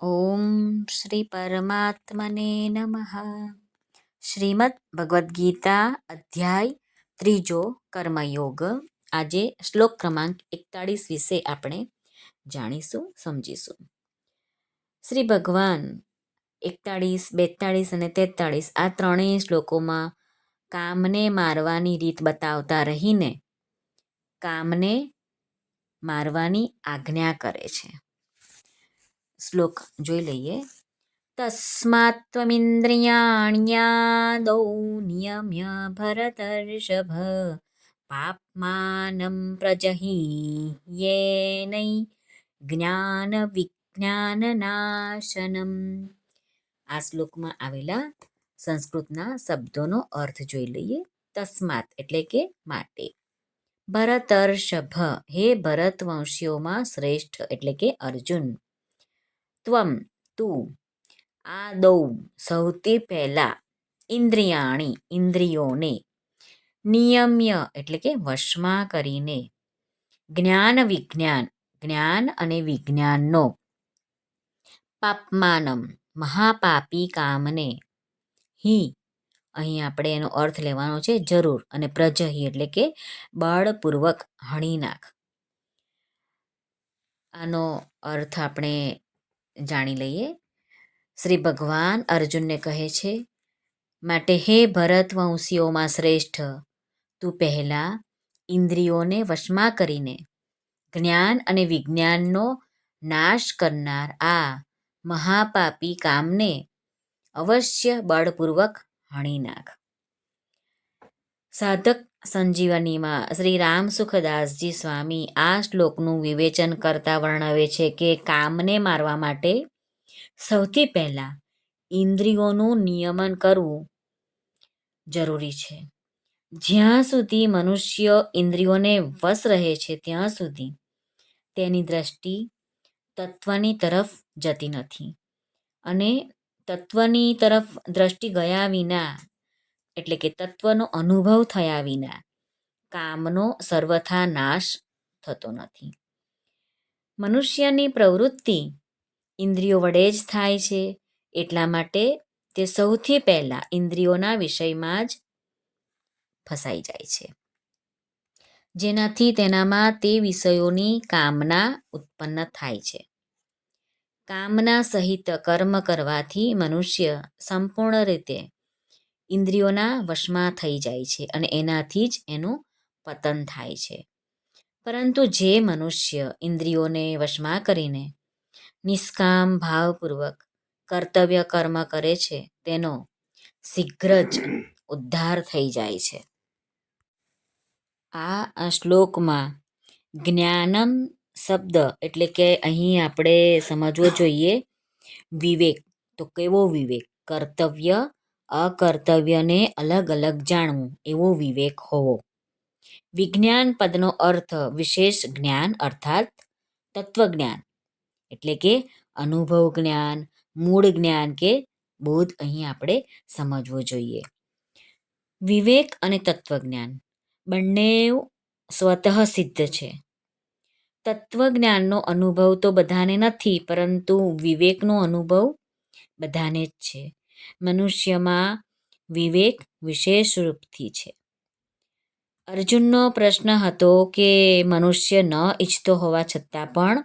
ઓમ શ્રી પરમાત્મને નમઃ શ્રીમદ ભગવદ્ ગીતા અધ્યાય ત્રીજો કર્મયોગ આજે શ્લોક ક્રમાંક એકતાળીસ વિશે આપણે જાણીશું, સમજીશું. શ્રી ભગવાન એકતાળીસ, બેતાળીસ અને તેતાળીસ આ ત્રણેય શ્લોકોમાં કામને મારવાની રીત બતાવતા રહીને કામને મારવાની આજ્ઞા કરે છે. શ્લોક જોઈ લઈએ. તસ્માત્ત્વમિન્દ્રિયાણ્યાદૌ નિયમ્ય ભરતર્ષભ પાપમાનમ પાપ્માनं પ્રજહીયેનૈ જ્ઞાન વિજ્ઞાનનાશનમ આ શ્લોકમાં આવેલા સંસ્કૃતના શબ્દોનો અર્થ જોઈ લઈએ. તસ્માત એટલે કે માટે. ભરતર્ષભ હે ભરતવંશીઓમાં શ્રેષ્ઠ એટલે કે અર્જુન. ત્વમ તું આ દૌ સૌથી પહેલાં ઇન્દ્રિયાણી ઇન્દ્રિયોને નિયમ્ય એટલે કે વશમાં કરીને જ્ઞાન વિજ્ઞાન જ્ઞાન અને વિજ્ઞાનનો પાપમાનમ મહાપાપી કામને હિ અહીં આપણે એનો અર્થ લેવાનો છે જરૂર અને પ્રજહી એટલે કે બળપૂર્વક હણી નાખ આનો અર્થ આપણે જાણી લઈએ. શ્રી ભગવાન અર્જુનને કહે છે, માટે હે ભરત વંશીઓમાં શ્રેષ્ઠ. તું પહેલાં ઇન્દ્રિયોને વશમાં કરીને જ્ઞાન અને વિજ્ઞાનનો નાશ કરનાર આ મહાપાપી કામને અવશ્ય બળપૂર્વક હણી નાખ. સાધક સંજીવનીમાં શ્રી રામ સુખદાસજી સ્વામી આ શ્લોકનું વિવેચન કરતા વર્ણવે છે કે કામને મારવા માટે સૌથી પહેલાં ઇન્દ્રિયોનું નિયમન કરવું જરૂરી છે. જ્યાં સુધી મનુષ્ય ઇન્દ્રિયોને વશ રહે છે, ત્યાં સુધી તેની દ્રષ્ટિ તત્વની તરફ જતી નથી. અને તત્વની તરફ દ્રષ્ટિ ગયા વિના એટલે કે તત્વનો અનુભવ થયા વિના કામનો સર્વથા નાશ થતો નથી. મનુષ્યની પ્રવૃત્તિ ઇન્દ્રિયો વડે જ થાય છે. એટલા માટે તે સૌથી પહેલાં ઇન્દ્રિયોના વિષયમાં જ ફસાઈ જાય છે. જેનાથી તેનામાં તે વિષયોની કામના ઉત્પન્ન થાય છે. કામના સહિત કર્મ કરવાથી મનુષ્ય સંપૂર્ણ રીતે ઇન્દ્રિયોના વશમાં થઈ જાય છે અને એનાથી જ એનું પતન થાય છે. પરંતુ જે મનુષ્ય ઇન્દ્રિયોને વશમાં કરીને નિષ્કામ, ભાવપૂર્વક કર્તવ્ય કર્મ કરે છે, તેનો શીઘ્ર જ ઉદ્ધાર થઈ જાય છે. આ શ્લોકમાં જ્ઞાનમ શબ્દ એટલે કે અહીં આપણે સમજવો જોઈએ વિવેક. તો કેવો વિવેક? કર્તવ્ય અકર્તવ્યને અલગ અલગ જાણવું એવો વિવેક હોવો. વિજ્ઞાન પદનો અર્થ વિશેષ જ્ઞાન અર્થાત તત્વજ્ઞાન. એટલે કે અનુભવ જ્ઞાન, મૂળ જ્ઞાન કે બોધ અહીં આપણે સમજવો જોઈએ. વિવેક અને તત્વજ્ઞાન બંને સ્વતઃ સિદ્ધ છે. તત્વજ્ઞાનનો અનુભવ તો બધાને નથી પરંતુ વિવેકનો અનુભવ બધાને જ છે. મનુષ્યમાં વિવેક વિશેષ રૂપથી છે. અર્જુનનો પ્રશ્ન હતો કે મનુષ્ય ન ઈચ્છતો હોવા છતાં પણ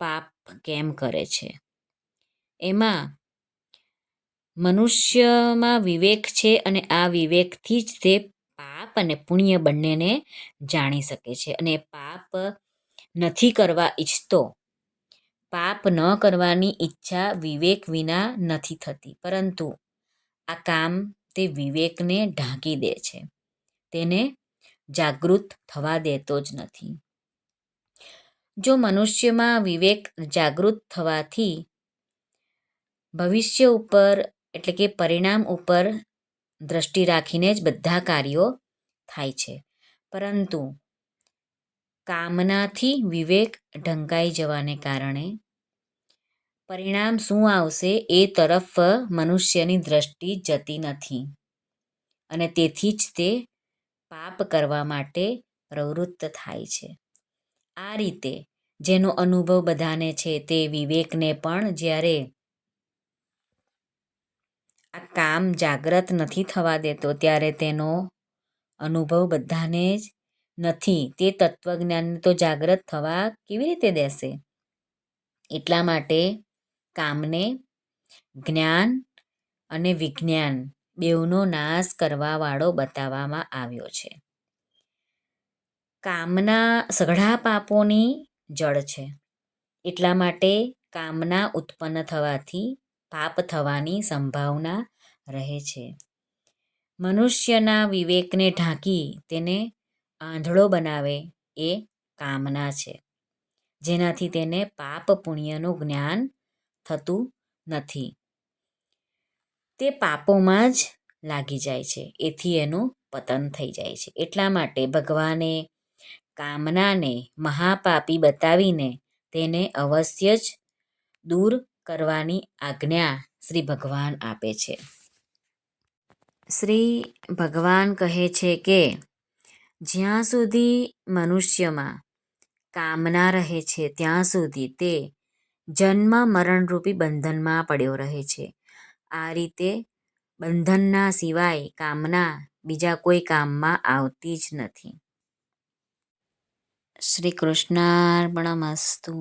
પાપ કેમ કરે છે? એમાં, મનુષ્યમાં વિવેક છે અને આ વિવેકથી જ તે પાપ અને પુણ્ય બંનેને જાણી શકે છે અને પાપ નથી કરવા ઈચ્છતો. પાપ ન કરવાની ઈચ્છા વિવેક વિના નથી થતી, પરંતુ આ કામ તે વિવેકને ઢાંકી દે છે. તેને જાગૃત થવા દેતો જ નથી. જો મનુષ્યમાં વિવેક જાગૃત થવાથી ભવિષ્ય ઉપર, એટલે કે પરિણામ ઉપર દ્રષ્ટિ રાખીને જ બધા કાર્યો થાય છે. પરંતુ કામનાથી વિવેક ઢંકાઈ જવાને કારણે. પરિણામ શું આવશે એ તરફ મનુષ્યની દ્રષ્ટિ જતી નથી. અને તેથી જ તે પાપ કરવા માટે પ્રવૃત્ત થાય છે. આ રીતે જેનો અનુભવ બધાને છે તે વિવેકને પણ જ્યારે આ કામ જાગ્રત નથી થવા દેતો ત્યારે તેનો અનુભવ બધાને જ નથી. તે તત્વજ્ઞાનને તો જાગ્રત થવા કેવી રીતે દેશે? એટલા માટે કામને જ્ઞાન અને વિજ્ઞાન બેઉનો નાશ કરવાવાળો બતાવવામાં આવ્યો છે. કામના સઘળા પાપોની જડ છે. એટલા માટે કામના ઉત્પન્ન થવાથી પાપ થવાની સંભાવના રહે છે. મનુષ્યના વિવેકને ઢાંકી તેને આંધળો બનાવે એ કામના છે. જેનાથી તેને પાપ પુણ્યનું જ્ઞાન થતું નથી. તે પાપોમાં જ લાગી જાય છે. એથી એનું પતન થઈ જાય છે. એટલા માટે ભગવાને કામનાને મહાપાપી બતાવીને તેને અવશ્ય જ દૂર કરવાની આજ્ઞા શ્રી ભગવાન આપે છે. શ્રી ભગવાન કહે છે કે જ્યાં સુધી મનુષ્યમાં કામના રહે છે, ત્યાં સુધી તે જન્મ મરણરૂપી બંધનમાં પડ્યો રહે છે. આ રીતે બંધનના સિવાય કામના બીજા કોઈ કામમાં આવતી જ નથી. શ્રી કૃષ્ણાર્પણમસ્તુ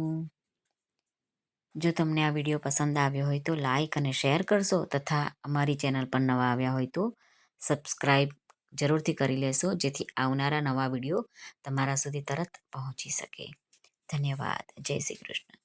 જો તમને આ વીડિયો પસંદ આવ્યો હોય તો લાઈક અને શેર કરશો તથા અમારી ચેનલ પર નવા આવ્યા હોય તો સબસ્ક્રાઈબ જરૂરથી કરી લેશો, જેથી આવનારા નવા વીડિયો તમારા સુધી તરત પહોંચી શકે. ધન્યવાદ. જય શ્રી કૃષ્ણ.